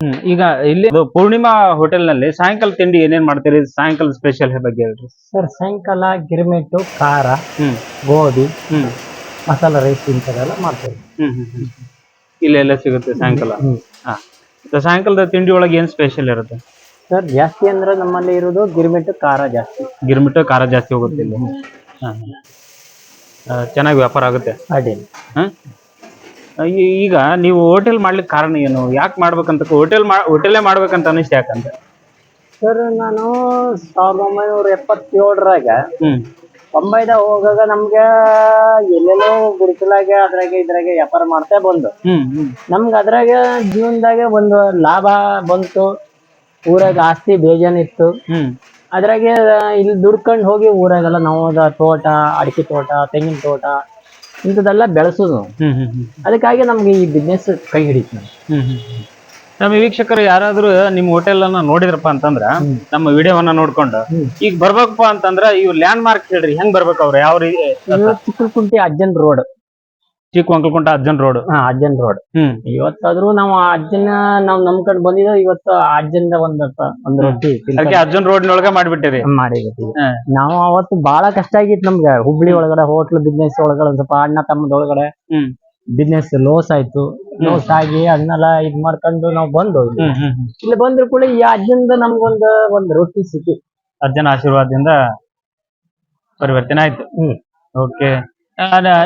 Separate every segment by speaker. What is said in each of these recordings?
Speaker 1: ಹ್ಮ್ ಈಗ ಇಲ್ಲಿ ಇದು ಪೂರ್ಣಿಮಾ ಹೋಟೆಲ್ನಲ್ಲಿ ಸಾಯಂಕಾಲ ತಿಂಡಿ ಏನೇನ್ ಮಾಡ್ತೀರಿ? ಸಾಯಂಕಾಲ ಸ್ಪೆಷಲ್ ಬಗ್ಗೆ ಹೇಳ್ರಿ.
Speaker 2: ಸರ್ ಸಾಯಂಕಾಲ ಗಿರ್ಮಿಟ್ಟು ಖಾರ
Speaker 1: ಹ್ಮ್.
Speaker 2: ಗೋಧಿ
Speaker 1: ಹ್ಮ್.
Speaker 2: ಮಸಾಲ ರೈಸ್ ಇಂಥದ್ದೆಲ್ಲ ಮಾಡ್ತೇವೆ.
Speaker 1: ಹ್ಮ್ ಹ್ಮ್ ಹ್ಮ್. ಇಲ್ಲೆಲ್ಲ ಸಿಗುತ್ತೆ ಸಾಯಂಕಾಲ?
Speaker 2: ಹ್ಮ್.
Speaker 1: ಹಾ. ಸಾಯಂಕಾಲದ ತಿಂಡಿ ಒಳಗೆ ಏನ್ ಸ್ಪೆಷಲ್ ಇರುತ್ತೆ?
Speaker 2: ಸರ್ ಜಾಸ್ತಿ ಅಂದ್ರೆ ನಮ್ಮಲ್ಲಿ ಇರೋದು ಗಿರ್ಮಿಟ್ಟು ಖಾರ ಜಾಸ್ತಿ.
Speaker 1: ಗಿರ್ಮಿಟ್ಟು ಖಾರ ಜಾಸ್ತಿ ಹೋಗುತ್ತೆ ಇಲ್ಲಿ? ಹಾ, ಹಾ. ಆ, ಚೆನ್ನಾಗಿ ವ್ಯಾಪಾರ ಆಗುತ್ತೆ?
Speaker 2: ಅಡ್ಡಿಲ್ಲ.
Speaker 1: ಹಾ? ಈಗ ನೀವು ಹೋಟೆಲ್ ಮಾಡ್ಲಿಕ್ಕೆ ಕಾರಣ ಏನು? ಯಾಕೆ ಮಾಡ್ಬೇಕಂತ ಹೋಟೆಲ್ ಮಾ ಹೋಟೆಲೇ ಮಾಡ್ಬೇಕಂತ ಅನಿಸ್ತು ಯಾಕಂತ?
Speaker 2: ಸರ್ ನಾನು ಸಾವಿರದ ಒಂಬೈನೂರ ಎಪ್ಪತ್ತೇಳರಾಗ
Speaker 1: ಬೊಂಬೈದ
Speaker 2: ಮುಂಬೈದ ಹೋಗಾಗ ನಮ್ಗೆ ಎಲ್ಲೆಲ್ಲೋ ಗುರುಕುಲಾಗ ಅದ್ರಾಗ ಇದ್ರಾಗ ವ್ಯಾಪಾರ ಮಾಡ್ತಾ ಬಂದು. ನಮ್ಗೆ ಅದ್ರಾಗ ಜೀವನದಾಗ ಒಂದು ಲಾಭ ಬಂತು. ಊರಾಗ ಆಸ್ತಿ ಬೇಜಾನಿತ್ತು
Speaker 1: ಇತ್ತು.
Speaker 2: ಅದ್ರಾಗೆ ಇಲ್ಲಿ ದುಡ್ಕೊಂಡು ಹೋಗಿ ಊರಾಗೆಲ್ಲ ನಾವು ತೋಟ ಅಡಿಕೆ ತೋಟ ತೆಂಗಿನ ತೋಟ ಇಂಥದ್ದೆಲ್ಲ ಬೆಳೆಸೋದು
Speaker 1: ಹ್ಮ್ ಹ್ಮ್ ಹ್ಮ್
Speaker 2: ಅದಕ್ಕಾಗಿ ನಮ್ಗೆ ಈ ಬಿಸ್ನೆಸ್ ಕೈ ಹಿಡಿತು ನಮ್ಗೆ.
Speaker 1: ಹ್ಮ್ ಹ್ಮ್ ಹ್ಮ್. ನಮ್ಮ ವೀಕ್ಷಕರು ಯಾರಾದ್ರೂ ನಿಮ್ಮ ಹೋಟೆಲ್ ಅನ್ನ ನೋಡಿದ್ರಪ್ಪ ಅಂತಂದ್ರ ನಮ್ಮ ವಿಡಿಯೋವನ್ನ ನೋಡ್ಕೊಂಡು
Speaker 2: ಹ್ಮ್.
Speaker 1: ಈಗ ಬರ್ಬೇಕಪ್ಪ ಅಂತಂದ್ರ ಇವ್ ಲ್ಯಾಂಡ್ ಮಾರ್ಕ್ ಹೇಳ್ರಿ ಹೆಂಗ್ ಬರ್ಬೇಕು ಅವ್ರ ಯಾವ ರೀತಿ
Speaker 2: ಅಜ್ಜನ್ ರೋಡ್
Speaker 1: ಚಿಕ್ಕ ಅಂಕಲ್ಕೊಂಡ ಅಜ್ಜನ್ ರೋಡ್.
Speaker 2: ಹಾ ಅಜ್ಜನ್ ರೋಡ್.
Speaker 1: ಹ್ಮ್.
Speaker 2: ಇವತ್ತಾದ್ರೂ ನಾವು ಅಜ್ಜನ ನಾವ್ ನಮ್ ಕಡೆ ಬಂದಿದ್ದೋ ಇವತ್ತು ಅಜ್ಜಂದ ಒಂದ್ ಒಂದ್ ರೊಟ್ಟಿ ತಿನ್ಕೊಂಡು
Speaker 1: ರೋಡ್ ನೊಳಗ ಮಾಡ್ಬಿಟ್ಟಿರಿ. ಹಾ.
Speaker 2: ನಾವು ಅವತ್ತು ಬಹಳ ಕಷ್ಟ ಆಗಿತ್ತು ನಮ್ಗೆ. ಹುಬ್ಳಿ ಒಳಗಡೆ ಹೋಟ್ಲ್ ಬಿಸ್ನೆಸ್ ಒಳಗಡೆ ಒಂದ್ ಸ್ವಲ್ಪ ಅಣ್ಣ ತಮ್ಮದೊಳಗಡೆ
Speaker 1: ಹ್ಮ್.
Speaker 2: ಬಿಸ್ನೆಸ್ ಲೋಸ್ ಆಯ್ತು. ಲೋಸ್ ಆಗಿ ಅದನ್ನೆಲ್ಲ ಇದ್ ಮಾಡ್ಕೊಂಡು ನಾವು ಬಂದು ಇಲ್ಲಿ. ಬಂದ್ರು ಕೂಡ ಈ ಅಜ್ಜಂದ ನಮ್ಗೊಂದ್ ಒಂದ್ ರೊಟ್ಟಿ ಸಿಕ್ಕಿ.
Speaker 1: ಅಜ್ಜನ ಆಶೀರ್ವಾದದಿಂದ ಪರಿವರ್ತನೆ ಆಯ್ತು.
Speaker 2: ಹ್ಮ್.
Speaker 1: ಓಕೆ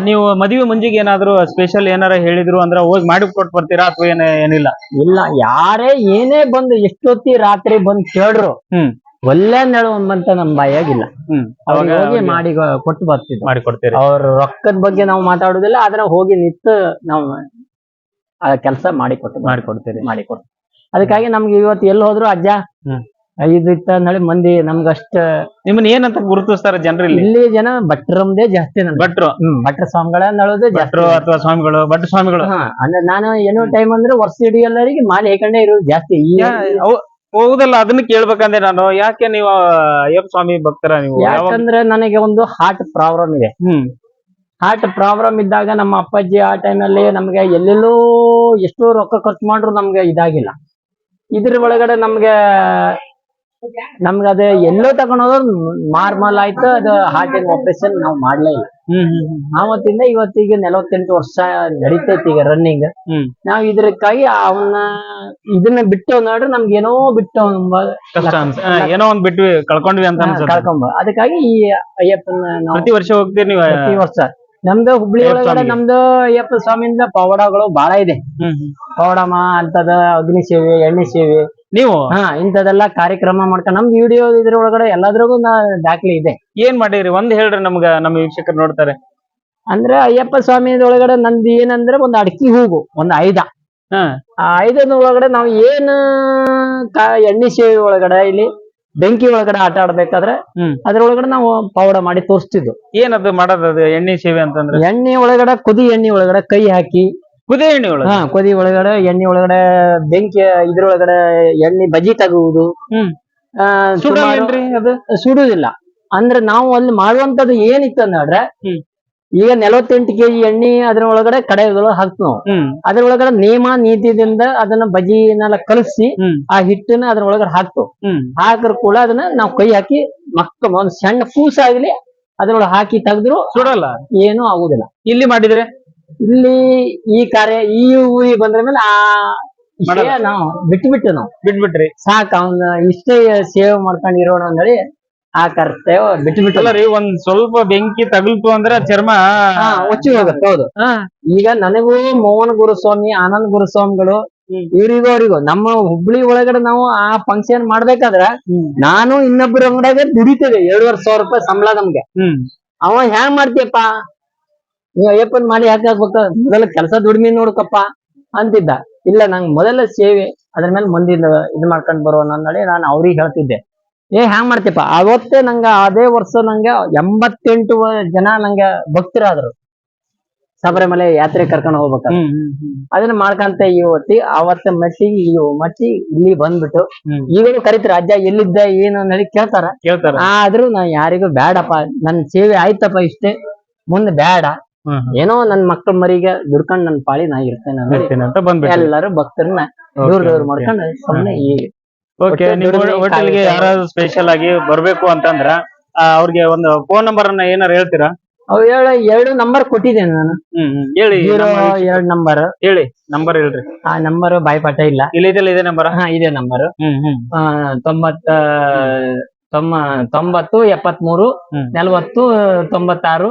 Speaker 1: ನೀವು ಮದುವೆ ಮುಂಜಿಗೆ ಏನಾದ್ರು ಸ್ಪೆಷಲ್ ಏನಾರ ಹೇಳಿದ್ರು ಅಂದ್ರೆ ಹೋಗಿ ಮಾಡಿ ಕೊಟ್ಟು ಬರ್ತೀರಾ ಅಥವಾ ಏನ ಏನಿಲ್ಲ?
Speaker 2: ಇಲ್ಲ ಯಾರೇ ಏನೇ ಬಂದು ಎಷ್ಟೊತ್ತಿ ರಾತ್ರಿ ಬಂದು ಕೇಳ್ರು
Speaker 1: ಹ್ಮ್.
Speaker 2: ಒಳ್ಳೆ ನೆಳುವಂತ ನಮ್ ಬಾಯಾಗಿಲ್ಲ.
Speaker 1: ಹ್ಮ್. ಅವಾಗ
Speaker 2: ಹೋಗಿ ಮಾಡಿ ಕೊಟ್ಟು ಬರ್ತಿದ್ವಿ
Speaker 1: ಮಾಡಿ ಕೊಡ್ತೀರಿ.
Speaker 2: ಅವ್ರ ರೊಕ್ಕದ ಬಗ್ಗೆ ನಾವು ಮಾತಾಡುದಿಲ್ಲ ಆದ್ರೆ ಹೋಗಿ ನಿಂತು ನಾವು ಆ ಕೆಲಸ ಮಾಡಿ ಕೊಟ್ಟು
Speaker 1: ಮಾಡಿ ಕೊಡ್ತೀರಿ.
Speaker 2: ಮಾಡಿ ಕೊಡ್ತೀವಿ. ಅದಕ್ಕಾಗಿ ನಮ್ಗೆ ಇವತ್ತು ಎಲ್ಲಿ ಹೋದ್ರು ಅಜ್ಜ ಇತ್ತ ಇತ್ತ ಅಂದೇಳಿ ಮಂದಿ ನಮ್ಗಷ್ಟ
Speaker 1: ನಿಮ್ಮನ್ನ ಏನಂತ ಗುರುತಿಸ್ತಾರ ಜನರಲ್ಲಿ
Speaker 2: ಇಲ್ಲಿ? ಜನ ಭಟ್ರಮ್ದೇ ಜಾಸ್ತಿ
Speaker 1: ಭಟ್ರು?
Speaker 2: ಹ್ಮ್ ಭಟ್ರ ಸ್ವಾಮಿಗಳ ನಳೋದೇ ಜಾಸ್ತಿ.
Speaker 1: ಭಟ್ರು ಅಥವಾ ಸ್ವಾಮಿಗಳು ಭಟ್ ಸ್ವಾಮಿಗಳು?
Speaker 2: ಹಾ ಅಂದ್ರೆ ನಾನು ಏನೋ ಟೈಮ್ ಅಂದ್ರೆ ವರ್ಷ ಇಡೀ ಎಲ್ಲರಿಗೆ ಮಾಲೆ ಹೇಕೊಂಡೇ ಇರೋದು ಜಾಸ್ತಿ. ಈ
Speaker 1: ಯಾ- ಹೌ- ಹೌದಲ್ಲ ಅದನ್ನ ಕೇಳ್ಬೇಕಂದ್ರೆ ನಾನು. ಯಾಕೆ ನೀವು ಅಯ್ಯಪ್ಪ ಸ್ವಾಮಿ ಭಕ್ತರ ನೀವು?
Speaker 2: ಯಾಕಂದ್ರೆ ನನಗೆ ಒಂದು ಹಾರ್ಟ್ ಪ್ರಾಬ್ಲಮ್ ಇದೆ.
Speaker 1: ಹ್ಮ್.
Speaker 2: ಹಾರ್ಟ್ ಪ್ರಾಬ್ಲಮ್ ಇದ್ದಾಗ ನಮ್ಮ ಅಪ್ಪಾಜಿ ಆ ಟೈಮಲ್ಲಿ ನಮ್ಗೆ ಎಲ್ಲೆಲ್ಲೋ ಎಷ್ಟೋ ರೊಕ್ಕ ಖರ್ಚು ಮಾಡ್ರು ನಮ್ಗೆ ಇದಾಗಿಲ್ಲ. ಇದ್ರ ಒಳಗಡೆ ನಮ್ಗೆ ನಮ್ಗೆ ಅದ ಎಲ್ಲೋ ತಗೊಂಡೋದ್ರು ಮಾರ್ಮಲ್ ಆಯ್ತು ಅದು ಹಾರ್ಟಿನ ಆಪರೇಷನ್ ನಾವು ಮಾಡ್ಲೇ ಇಲ್ಲ.
Speaker 1: ಹ್ಮ್ ಹ್ಮ್ ಹ್ಮ್.
Speaker 2: ಆವತ್ತಿಂದ ಇವತ್ತಿಗೆ ನಲವತ್ತೆಂಟು ವರ್ಷ ನಡೀತೈತಿ ಈಗ ರನ್ನಿಂಗ್ ನಾವ್ ಇದಕ್ಕಾಗಿ ಅವನ್ನ ಇದನ್ನ ಬಿಟ್ಟು ನೋಡ್ರಿ ನಮ್ಗೆ ಏನೋ ಬಿಟ್ಟು
Speaker 1: ಏನೋ ಒಂದ್ ಬಿಟ್ಟು ಕಳ್ಕೊಂಡ್ವಿ ಅಂತ
Speaker 2: ಕಳ್ಕೊಂಬ ಅದಕ್ಕಾಗಿ ಈ ಅಯ್ಯಪ್ಪನ
Speaker 1: ಪ್ರತಿ ವರ್ಷ ಹೋಗ್ತೀರಿ ನೀವು?
Speaker 2: ಪ್ರತಿ ವರ್ಷ. ನಮ್ದು ಹುಬ್ಳಿ ಒಳಗಡೆ. ನಮ್ದು ಅಯ್ಯಪ್ಪ ಸ್ವಾಮಿಯಿಂದ ಪವಾಡಗಳು ಬಹಳ ಇದೆ.
Speaker 1: ಹ್ಮ್ ಹ್ಮ್.
Speaker 2: ಪವಾಡಮ ಅಂತದ ಅಗ್ನಿ ಸೇವೆ ಎಣ್ಣೆ ಸೇವೆ
Speaker 1: ನೀವು?
Speaker 2: ಹಾ ಇಂಥದೆಲ್ಲ ಕಾರ್ಯಕ್ರಮ ಮಾಡ್ಕೊಂಡು ನಮ್ದು ವಿಡಿಯೋ ಇದ್ರ ಒಳಗಡೆ ಎಲ್ಲದ್ರಾಗೂ ನಾ ದಾಖಲೆ ಇದೆ.
Speaker 1: ಏನ್ ಮಾಡಿರಿ? ಒಂದ್ ಹೇಳ್ರಿ ನಮ್ಗ ನಮ್ಮ ವೀಕ್ಷಕರು ನೋಡ್ತಾರೆ.
Speaker 2: ಅಂದ್ರೆ ಅಯ್ಯಪ್ಪ ಸ್ವಾಮಿ ಒಳಗಡೆ ನಂದು ಏನಂದ್ರೆ ಒಂದ್ ಅಡಕಿ ಹೂವು ಒಂದ್ ಐದ
Speaker 1: ಹಾ.
Speaker 2: ಆ ಐದನ ಒಳಗಡೆ ನಾವು ಏನ್ ಕಾ- ಎಣ್ಣೆ ಸೇವೆ ಒಳಗಡೆ ಇಲ್ಲಿ ಬೆಂಕಿ ಒಳಗಡೆ ಆಟ ಆಡ್ಬೇಕಾದ್ರೆ
Speaker 1: ಹ್ಮ್.
Speaker 2: ಅದ್ರೊಳಗಡೆ ನಾವು ಪೌಡರ್ ಮಾಡಿ ತೋರಿಸ್ತಿದ್ವು.
Speaker 1: ಏನದು ಮಾಡೋದು ಎಣ್ಣೆ ಸೇವೆ ಅಂತಂದ್ರೆ?
Speaker 2: ಎಣ್ಣೆ ಒಳಗಡೆ ಕುದಿ ಎಣ್ಣೆ ಒಳಗಡೆ ಕೈ ಹಾಕಿ
Speaker 1: ಕುದಿ ಎಣ್ಣೆ ಒಳಗಡೆ?
Speaker 2: ಹಾ ಕುದಿ ಒಳಗಡೆ ಎಣ್ಣೆ ಒಳಗಡೆ ಬೆಂಕಿ ಇದ್ರೊಳಗಡೆ ಎಣ್ಣೆ ಬಜಿ ತಗುವುದು.
Speaker 1: ಹ್ಮ್.
Speaker 2: ಆ, ಸುಮಾರು-
Speaker 1: ಸುಡಲ್ಲೇನ್ರಿ ಅದು?
Speaker 2: ಸುಡುದಿಲ್ಲ ಅಂದ್ರೆ ನಾವು ಅಲ್ಲಿ ಮಾಡುವಂತದ್ದು ಏನಿತ್ತು ಅಂದ್ರೆ
Speaker 1: ಹ್ಮ್.
Speaker 2: ಈಗ ನಲವತ್ತೆಂಟು ಕೆಜಿ ಎಣ್ಣೆ ಅದ್ರ ಒಳಗಡೆ ಕಡೆಗಳು ಹಾಕ್ತು ನಾವು.
Speaker 1: ಹ್ಮ್.
Speaker 2: ಅದ್ರೊಳಗಡೆ ನಿಯಮ ನೀತಿದಿಂದ ಅದನ್ನ ಬಜಿನೆಲ್ಲ ಕಲಸಿ
Speaker 1: ಹ್ಮ್.
Speaker 2: ಆ ಹಿಟ್ಟನ್ನ ಅದ್ರ ಒಳಗಡೆ ಹಾಕ್ತು
Speaker 1: ಹ್ಮ್.
Speaker 2: ಹಾಕ್ರ ಕೂಡ ಅದನ್ನ ನಾವು ಕೈ ಹಾಕಿ ಮಕ್ಕ ಒಂದ್ ಸಣ್ಣ ಕೂಸ ಆಗ್ಲಿ ಅದ್ರೊಳಗೆ ಹಾಕಿ ತೆಗೆದ್ರು
Speaker 1: ಸುಡಲ್ಲ?
Speaker 2: ಏನು ಆಗುದಿಲ್ಲ.
Speaker 1: ಇಲ್ಲಿ ಮಾಡಿದ್ರೆ?
Speaker 2: ಇಲ್ಲಿ ಈ ಕಾರ್ಯ ಈ ಊರಿಗೆ ಬಂದ್ರ ಮೇಲೆ ಆ
Speaker 1: ಬಿಟ್
Speaker 2: ನಾವು ಬಿಟ್ಟು ಬಿಟ್ಟು ನಾವು.
Speaker 1: ಬಿಟ್ಬಿಟ್ರಿ.
Speaker 2: ಸಾಕ ಅವನ್ ಇಷ್ಟೇ ಸೇವೆ ಮಾಡ್ಕೊಂಡು ಇರೋಣ ಅಂದೇಳಿ ಆ ಕರ್ತೇವ ಬಿಟ್ಟು ಬಿಟ್ಟು
Speaker 1: ಅಲ್ಲ ರೀ ಒಂದ್ ಸ್ವಲ್ಪ ಬೆಂಕಿ ತಗಲ್ತು ಅಂದ್ರೆ ಚರ್ಮ
Speaker 2: ಹಾ ಒಚ್ಚಿ ಹೋಗುತ್ತೆ ಹೌದು.
Speaker 1: ಹಾ.
Speaker 2: ಈಗ ನನಗೂ ಮೋಹನ್ ಗುರುಸ್ವಾಮಿ ಆನಂದ್ ಗುರುಸ್ವಾಮಿಗಳು
Speaker 1: ಹ್ಮ್.
Speaker 2: ಇವ್ರಿಗೂ ಅವ್ರಿಗೂ ನಮ್ಮ ಹುಬ್ಳಿ ಒಳಗಡೆ ನಾವು ಆ ಫಂಕ್ಷನ್ ಮಾಡ್ಬೇಕಾದ್ರ ನಾನು ಇನ್ನೊಬ್ಬರ ಅಂಗಡಿಯಾಗ ದುಡಿತೇವೆ ಎರಡುವರೆ ಸಾವಿರ ರೂಪಾಯಿ ಸಂಬಳ ನಮ್ಗೆ.
Speaker 1: ಹ್ಮ್.
Speaker 2: ಅವ ಹ್ಯಾಂಗ್ ಮಾಡ್ತೀಯಪ್ಪ? ನೀವು ಅಯ್ಯಪ್ಪನ್ ಮಾಡಿ ಯಾಕೆ ಹಾಕ್ಬೇಕು? ಮೊದಲ ಕೆಲಸ ದುಡಿಮೆ ನೋಡ್ಕಪ್ಪ ಅಂತಿದ್ದ. ಇಲ್ಲ ನಂಗೆ ಮೊದಲ ಸೇವೆ ಅದ್ರ ಮೇಲೆ ಮಂದಿನ ಇದು ಮಾಡ್ಕೊಂಡ್ ಬರೋಣ ಅಂದೇಳಿ ನಾನು ಅವ್ರಿಗೆ ಹೇಳ್ತಿದ್ದೆ. ಏ ಹ್ಯಾಂಗ್ ಮಾಡ್ತೀಪ್ಪ ಅವತ್ತೇ ನಂಗೆ ಅದೇ ವರ್ಷ ನಂಗೆ ಎಂಬತ್ತೆಂಟು ಜನ ನಂಗೆ ಭಕ್ತರಾದ್ರು. ಶಬರಿಮಲೆ ಯಾತ್ರೆ ಕರ್ಕೊಂಡು
Speaker 1: ಹೋಗ್ಬೇಕ.
Speaker 2: ಅದನ್ನ ಮಾಡ್ಕಂತ ಇವತ್ತಿ ಅವತ್ತ ಮಟ್ಟಿ ಇವು ಮಟ್ಟಿ ಇಲ್ಲಿ ಬಂದ್ಬಿಟ್ಟು. ಈಗಲೂ ಕರಿತಾರ? ಅಜ್ಜ ಎಲ್ಲಿದ್ದ ಏನು ಅನ್ನೋದು ಕೇಳ್ತಾರ?
Speaker 1: ಕೇಳ್ತಾರ.
Speaker 2: ಆದ್ರೂ ನಾ ಯಾರಿಗೂ ಬೇಡಪ್ಪ ನನ್ ಸೇವೆ ಆಯ್ತಪ್ಪ ಇಷ್ಟೇ. ಮುಂದೆ ಬೇಡ ಏನೋ ನನ್ ಮಕ್ಕಳ ಮರಿಗೆ ದುಡ್ಕೊಂಡ್ ನನ್ ಪಾಳಿ ನಾ ಇರ್ತೇನೆ ಅಂತ
Speaker 1: ಬಂದ್ಬಿಟ್ಟು
Speaker 2: ಎಲ್ಲರೂ ಭಕ್ತರನ್ನ ದೂರ ದೂರ ಮಾಡ್ಕೊಂಡು ಸುಮ್ನೆ ಈ
Speaker 1: ಓಕೆ ನಿಮ್ಮ ಹೋಟೆಲ್ಗೆ ಯಾರಾದ್ರೂ ಸ್ಪೆಷಲ್ ಆಗಿ ಬರ್ಬೇಕು ಅಂತಂದ್ರ ಅವ್ರಿಗೆ ಒಂದು ಫೋನ್ ನಂಬರ್ ಅನ್ನ ಏನಾರು ಹೇಳ್ತೀರಾ?
Speaker 2: ಅವ್ ಹೇಳ ಎರಡು ನಂಬರ್ ಕೊಟ್ಟಿದ್ದೇನೆ ನಾನು.
Speaker 1: ಹೇಳಿ
Speaker 2: ಎರಡು ನಂಬರ್
Speaker 1: ಹೇಳಿ ನಂಬರ್ ಹೇಳ್ರಿ.
Speaker 2: ಆ ನಂಬರ್ ಬಾಯ್ಪಾಠ ಇಲ್ಲ.
Speaker 1: ಇಲ್ಲಿ ಇದೆಲ್ಲ ಇದೆ ನಂಬರ್
Speaker 2: ಹಾ ಇದೆ ನಂಬರ್
Speaker 1: ಹ್ಮ್ ಹ್ಮ್.
Speaker 2: ತೊಂಬತ್ತ ತೊಂಬ ತೊಂಬತ್ತು ಎಪ್ಪತ್ಮೂರು
Speaker 1: ಮೂರು
Speaker 2: ನಲವತ್ತು ತೊಂಬತ್ತಾರು.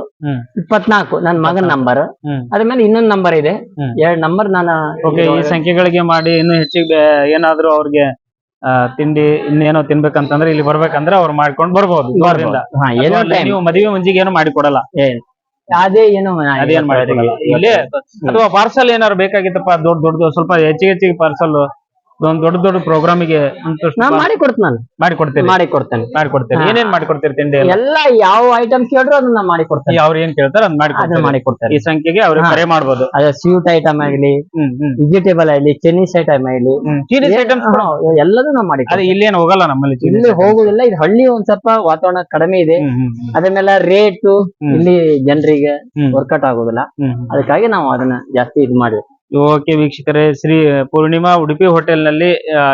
Speaker 2: ಇಪ್ಪತ್ನಾಲ್ಕು ನನ್ನ ಮಗನ ನಂಬರ್
Speaker 1: ಅದ್ರ
Speaker 2: ಅದ್ಮೇಲೆ ಇನ್ನೊಂದ್ ನಂಬರ್ ಇದೆ. ಎರಡ್ ನಂಬರ್ ನಾನು
Speaker 1: ಓಕೆ ಈ ಸಂಖ್ಯೆಗಳಿಗೆ ಮಾಡಿ ಇನ್ನು ಹೆಚ್ಚಿಗೆ ಏನಾದ್ರು ಅವ್ರಿಗೆ ತಿಂಡಿ ಇನ್ನೇನೋ ತಿನ್ಬೇಕಂತಂದ್ರೆ ಇಲ್ಲಿ ಬರ್ಬೇಕಂದ್ರೆ ಅವ್ರು ಮಾಡ್ಕೊಂಡು ಬರ್ಬೋದು. ನೀವು ಮದುವೆ ಮುಂಜಿಗೆ ಏನು ಮಾಡಿಕೊಡಲ್ಲ.
Speaker 2: ಅದೇ ಏನು
Speaker 1: ಅದೇನ್ ಮಾಡಿ ಕೊಡಲ್ಲ ಅಥವಾ ಪಾರ್ಸಲ್ ಏನಾದ್ರು ಬೇಕಾಗಿತ್ತಪ್ಪ ದೊಡ್ಡ ದೊಡ್ಡದು ಸ್ವಲ್ಪ ಹೆಚ್ಚಿಗೆ ಹೆಚ್ಚಿಗೆ ಪಾರ್ಸಲ್ ಒಂದ್ ದೊಡ್ಡ ದೊಡ್ಡ ಪ್ರೋಗ್ರಾಮಿಗೆ
Speaker 2: ನಾ ಮಾಡಿ ಕೊಡ್ತೀನಿ ನಾನು.
Speaker 1: ಮಾಡಿ
Speaker 2: ಮಾಡಿ ಕೊಡ್ತೇನೆ.
Speaker 1: ಮಾಡಿ ಕೊಡ್ತೀರಿ. ಏನೇನ್ ಮಾಡಿ ಕೊಡ್ತೀರಿ ತಿಂಡಿ ಎಲ್ಲ?
Speaker 2: ಯಾವ ಐಟಮ್ ಕೇಳಿದ್ರು ಅದನ್ನ ಮಾಡಿ ಕೊಡ್ತೇನೆ.
Speaker 1: ಅವ್ರು ಏನ್ ಕೇಳ್ತಾರ ಅದ್ ಮಾಡಿ
Speaker 2: ಅದನ್ನ ಮಾಡಿ ಕೊಡ್ತೇನೆ.
Speaker 1: ಈ ಸಂಖ್ಯೆಗೆ ಅವ್ರಿಗೆ ಕರೆ ಮಾಡಬಹುದು
Speaker 2: ಅದೇ ಸ್ವೀಟ್ ಐಟಮ್ ಆಗಲಿ ವೆಜಿಟೇಬಲ್ ಆಗಲಿ ಚೈನೀಸ್ ಐಟಮ್ ಆಗಲಿ.
Speaker 1: ಚೈನೀಸ್ ಐಟಮ್ ಐಟಮ್ಸ್
Speaker 2: ಎಲ್ಲದೂ ನಾವು ಮಾಡಿ
Speaker 1: ಅದೇ ಇಲ್ಲೇನು ಹೋಗಲ್ಲ ನಮ್ಮಲ್ಲಿ
Speaker 2: ಇಲ್ಲಿ ಹೋಗುದಿಲ್ಲ. ಇದು ಹಳ್ಳಿ ಒಂದ್ ಸ್ವಲ್ಪ ವಾತಾವರಣ ಕಡಿಮೆ ಇದೆ. ಅದನ್ನೆಲ್ಲ ರೇಟ್ ಇಲ್ಲಿ ಜನರಿಗೆ. ವರ್ಕೌಟ್ ಆಗುದಿಲ್ಲ. ಅದಕ್ಕಾಗಿ ನಾವು ಅದನ್ನ ಜಾಸ್ತಿ ಇದು ಮಾಡಿ
Speaker 1: ಓಕೆ ವೀಕ್ಷಕರೇ, ಶ್ರೀ ಪೂರ್ಣಿಮಾ ಉಡುಪಿ ಹೋಟೆಲ್ನಲ್ಲಿ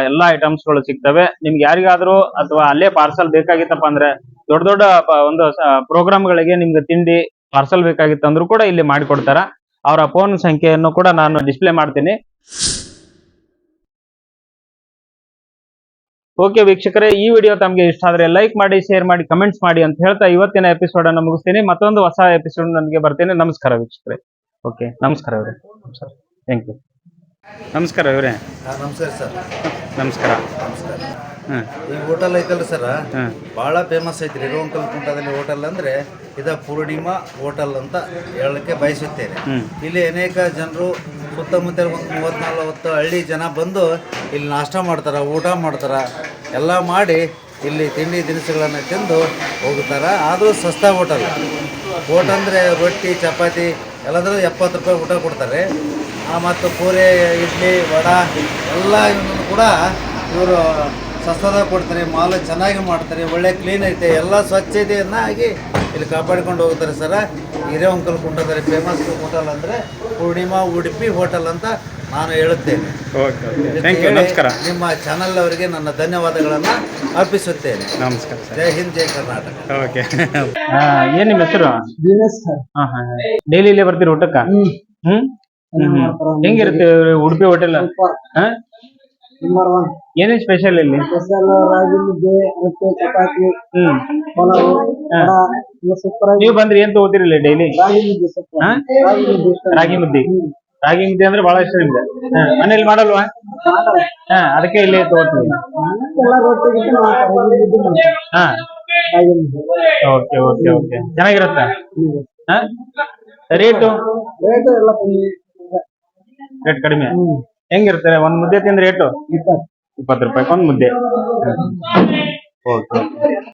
Speaker 1: ಎಲ್ಲಾ ಐಟಮ್ಸ್ಗಳು ಸಿಗ್ತವೆ. ನಿಮ್ಗೆ ಯಾರಿಗಾದ್ರೂ ಅಥವಾ ಅಲ್ಲೇ ಪಾರ್ಸಲ್ ಬೇಕಾಗಿತ್ತಪ್ಪ ಅಂದ್ರೆ, ದೊಡ್ಡ ದೊಡ್ಡ ಒಂದು ಪ್ರೋಗ್ರಾಮ್ ಗಳಿಗೆ ನಿಮ್ಗೆ ತಿಂಡಿ ಪಾರ್ಸಲ್ ಬೇಕಾಗಿತ್ತು ಅಂದ್ರೂ ಕೂಡ ಇಲ್ಲಿ ಮಾಡಿಕೊಡ್ತಾರ. ಅವರ ಫೋನ್ ಸಂಖ್ಯೆಯನ್ನು ಕೂಡ ನಾನು ಡಿಸ್ಪ್ಲೇ ಮಾಡ್ತೀನಿ. ಓಕೆ ವೀಕ್ಷಕರೇ, ಈ ವಿಡಿಯೋ ತಮಗೆ ಇಷ್ಟ ಆದ್ರೆ ಲೈಕ್ ಮಾಡಿ ಶೇರ್ ಮಾಡಿ ಕಮೆಂಟ್ಸ್ ಮಾಡಿ ಅಂತ ಹೇಳ್ತಾ ಇವತ್ತಿನ ಎಪಿಸೋಡ್ ಅನ್ನು ಮುಗಿಸ್ತೀನಿ. ಮತ್ತೊಂದು ಹೊಸ ಎಪಿಸೋಡ್ ನನಗೆ ಬರ್ತೇನೆ. ನಮಸ್ಕಾರ ವೀಕ್ಷಕರೇ. ಓಕೆ, ನಮಸ್ಕಾರ ನಮಸ್ಕಾರ. ಥ್ಯಾಂಕ್ ಯು ನಮಸ್ಕಾರ ಇವರೇ.
Speaker 3: ಹಾಂ ನಮಸ್ಕಾರ ಸರ್.
Speaker 1: ನಮಸ್ಕಾರ.
Speaker 3: ನಮಸ್ಕಾರ.
Speaker 1: ಹಾಂ.
Speaker 3: ಈ ಹೋಟೆಲ್ ಐತಲ್ಲ ಸರ್? ಭಾಳ ಫೇಮಸ್ ಐತ್ರಿ. ರೋಂಕಲ್ ಕುಂಟದಲ್ಲಿ ಹೋಟೆಲ್ ಅಂದರೆ ಇದ ಪೂರ್ಣಿಮಾ ಹೋಟೆಲ್ ಅಂತ ಹೇಳಕ್ಕೆ ಬಯಸುತ್ತೇನೆ. ಇಲ್ಲಿ ಅನೇಕ ಜನರು ಸುತ್ತಮುತ್ತ ಒಂದು ಮೂವತ್ತು ನಲವತ್ತು ಹಳ್ಳಿ ಜನ ಬಂದು ಇಲ್ಲಿ ನಾಷ್ಟ ಮಾಡ್ತಾರೆ ಊಟ ಮಾಡ್ತಾರೆ ಎಲ್ಲ ಮಾಡಿ ಇಲ್ಲಿ ತಿಂಡಿ ತಿನಿಸುಗಳನ್ನು ತಿಂದು ಹೋಗ್ತಾರೆ ಆದರೂ ಸಸ್ತಾ ಹೋಟೆಲ್. ಹೋಟೆಲ್ ಅಂದರೆ ರೊಟ್ಟಿ ಚಪಾತಿ ಎಲ್ಲದರೂ ಎಪ್ಪತ್ತು ರೂಪಾಯಿ ಊಟ ಕೊಡ್ತಾರೆ. ಮತ್ತು ಪೂರಿ, ಇಡ್ಲಿ, ವಡ, ಎಲ್ಲ ಕೂಡ ಇವರು ಸಸ್ತದ ಕೊಡ್ತಾರೆ, ಮಾಲು ಚೆನ್ನಾಗಿ ಮಾಡ್ತಾರೆ, ಒಳ್ಳೆ ಕ್ಲೀನ್ ಐತೆ, ಎಲ್ಲ ಸ್ವಚ್ಛತೆಯನ್ನು ಆಗಿ ಇಲ್ಲಿ ಕಾಪಾಡಿಕೊಂಡು ಹೋಗ್ತಾರೆ ಸರ. ಹಿರೇ ಅಂಕಲ್ ಕುಂಟದಲ್ಲಿ ಫೇಮಸ್ ಹೋಟೆಲ್ ಅಂದರೆ ಪೂರ್ಣಿಮಾ ಉಡುಪಿ ಹೋಟೆಲ್ ಅಂತ ನಾನು ಹೇಳುತ್ತೇನೆ.
Speaker 1: ಓಕೆ ಓಕೆ ಥ್ಯಾಂಕ್ ಯು ನಮಸ್ಕಾರ.
Speaker 3: ನಿಮ್ಮ ಚಾನಲ್ ಅವರಿಗೆ ನನ್ನ ಧನ್ಯವಾದಗಳನ್ನು ಅರ್ಪಿಸುತ್ತೇನೆ.
Speaker 1: ನಮಸ್ಕಾರ ಸರ್.
Speaker 3: ಜೈ ಹಿಂದ್ ಜೈ ಕರ್ನಾಟಕ.
Speaker 1: ಓಕೆ ಏನ್ ನಿಮ್ಮ ಹೆಸರು? ಹಾ ಹಾ ಡೈಲಿ ಇಲ್ಲೇ ಬರ್ತೀರಿ ಊಟಕ್ಕ? ಹ್ಮ್. ಹೆಂಗಿರುತ್ತೆ ಉಡುಪಿ ಹೋಟೆಲ್? ಹಾ? ಏನೇನ್ ಸ್ಪೆಷಲ್ ಇಲ್ಲಿ? ಹ್ಮ್. ಹಾ. ನೀವು ಬಂದ್ರಿ ಏನ್ ತಗೋತೀರಿ ಇಲ್ಲಿ ಡೈಲಿ ರಾಗಿ ಮುದ್ದೆ ರಾಗಿ ಮುದ್ದೆ ಅಂದ್ರೆ ಬಹಳ ಇಷ್ಟ ನಿಮ್ಗೆ? ಮನೇಲಿ ಮಾಡಲ್ವಾ? ಹಾ, ಅದಕ್ಕೆ ಇಲ್ಲಿ ತಗೋತೀವಿ. ಹಾ. Okay okay okay. ಚೆನ್ನಾಗಿರತ್ತ? Rate rate ಕಡಿಮೆ. ಹೆಂಗಿರುತ್ತೆ? ಒಂದ್ ಮುದ್ದೆ ತಿಂದ್ರೆ ರೇಟು? ಇಪ್ಪತ್ತು. ರೂಪಾಯಿ, ಒಂದ್ ಮುದ್ದೆ. ಓಕೆ.